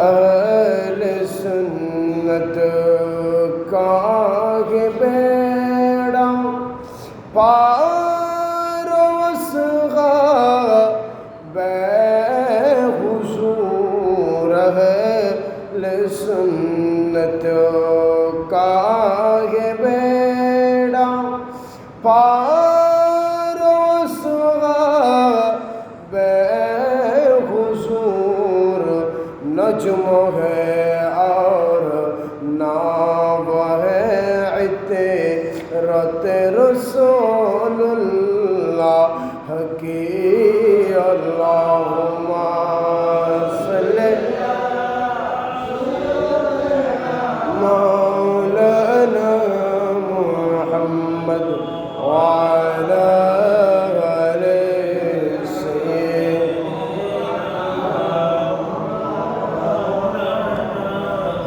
اہل سنت کا یہ بیڑا پار وسغا بے حضور اہل سنت کا بیڑا پار نجم ہے اور ناو ہے عطرت رسول اللہ کی اللہم صلی مولانا محمد.